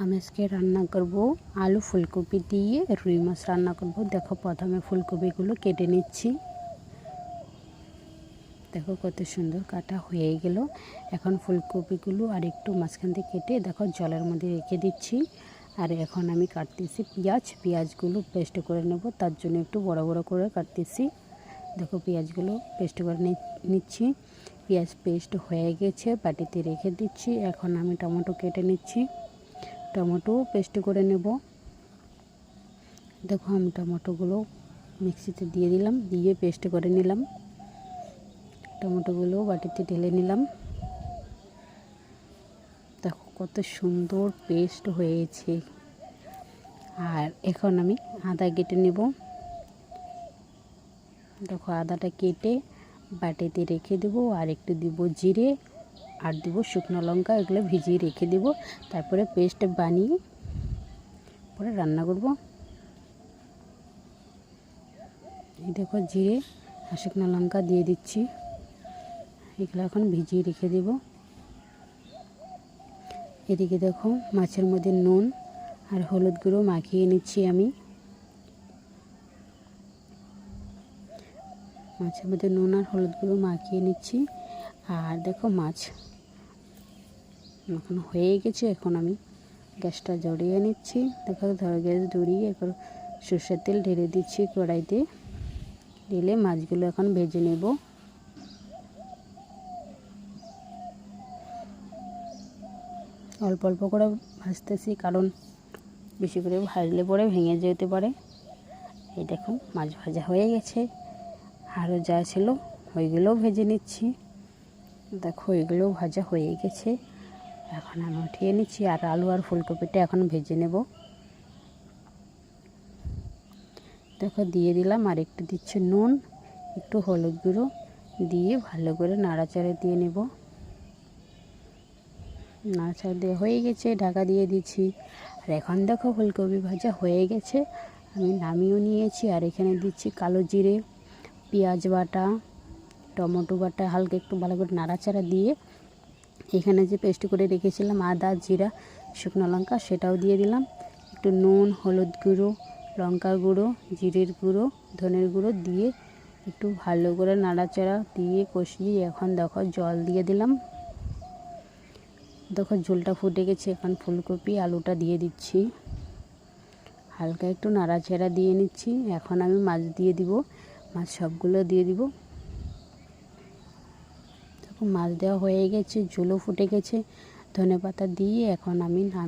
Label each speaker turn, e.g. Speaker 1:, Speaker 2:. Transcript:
Speaker 1: আমি আজকে রান্না করব আলু ফুলকপি দিয়ে রুই মাছ রান্না করব দেখো প্রথমে ফুলকপিগুলো কেটে নিচ্ছি দেখো কত সুন্দর কাটা হয়ে গেল এখন ফুলকপিগুলো আর একটু মাঝখান থেকে কেটে দেখো জলের মধ্যে রেখে দিচ্ছি আর এখন আমি কাটতেছি পেঁয়াজ পেঁয়াজগুলো পেস্ট করে নেব তার জন্য একটু বড় বড় করে কাটতেছি দেখো পেঁয়াজগুলো পেস্ট করে নিচ্ছি পেঁয়াজ পেস্ট হয়ে গেছে বাটিতে রেখে দিচ্ছি এখন আমি টমেটো কেটে নিচ্ছি টমেটো পেস্ট করে নেব। দেখো আমি টমেটোগুলো মিক্সিতে দিয়ে দিলাম, দিয়ে পেস্ট করে নিলাম। টমেটোগুলো বাটিতে ঢেলে নিলাম। দেখো কত সুন্দর পেস্ট হয়েছে। আর এখন আমি আদা কেটে নেব। দেখো আদাটা কেটে বাটিতে রেখে দেবো আর একটু দিব জিরে আর দিব শুকনো লঙ্কা, এগুলো ভিজিয়ে রেখে দেব। তারপরে পেস্ট বানিয়ে পরে রান্না করব। দেখো জিরে আর শুকনো লঙ্কা দিয়ে দিচ্ছি। এগুলো এখন ভিজিয়ে রেখে দেব। এদিকে দেখো মাছের মধ্যে নুন আর হলুদ গুঁড়ো মাখিয়ে নিচ্ছি আমি। মাছের মধ্যে নুন আর হলুদ গুঁড়ো মাখিয়ে নিচ্ছি। আর দেখো মাছ। এখন হয়ে গেছে, এখন আমি গ্যাসটা জড়িয়ে নিচ্ছি। দেখো, ধরো গ্যাস জড়িয়ে এখন সর্ষের তেল ঢেলে দিচ্ছি কড়াইতে। ঢেলে মাছগুলো এখন ভেজে নেব। অল্প অল্প করে ভাজতেছি, কারণ বেশি করে ভাজলে পরে ভেঙে যেতে পারে। এই দেখুন মাছ ভাজা হয়ে গেছে। আরও যা ছিল, ওইগুলোও ভেজে নিচ্ছি। দেখো এগুলোও ভাজা হয়ে গেছে। এখন আমি উঠিয়ে নিচ্ছি, আর আলু আর ফুলকপিটা এখন ভেজে নেব। দেখো, দিয়ে দিলাম, আর একটু দিচ্ছে নুন, একটু হলুদ গুঁড়ো, দিয়ে ভালো করে নাড়াচাড়া দিয়ে নেব। নাড়াচাড়া দিয়ে হয়ে গেছে, ঢাকা দিয়ে দিচ্ছি। আর এখন দেখো, ফুলকপি ভাজা হয়ে গেছে। আমি নামিয়েও নিয়েছি, আর এখানে দিচ্ছি কালো জিরে, পেঁয়াজ বাটা টমেটো বাটা হালকা একটু ভালো করে নাড়াচাড়া দিয়ে এখানে যে পেস্ট করে রেখেছিলাম আদা, জিরা, শুকনো লঙ্কা সেটাও দিয়ে দিলাম। একটু নুন, হলুদ গুঁড়ো লঙ্কার গুঁড়ো, জিরের গুঁড়ো, ধনের গুঁড়ো দিয়ে একটু ভালো করে নাড়াচাড়া দিয়ে কষিয়ে এখন দেখো জল দিয়ে দিলাম। দেখো ঝোলটা ফুটে গেছে, এখন ফুলকপি, আলুটা দিয়ে দিচ্ছি। হালকা একটু নাড়াচাড়া দিয়ে নিচ্ছি। এখন আমি মাছ দিয়ে দিব, মাছ সবগুলো দিয়ে দিব। মাছ দেওয়া হয়ে গেছে ঝোলও ফুটে গেছে। ধনে পাতা দিয়ে এখন আমি নাম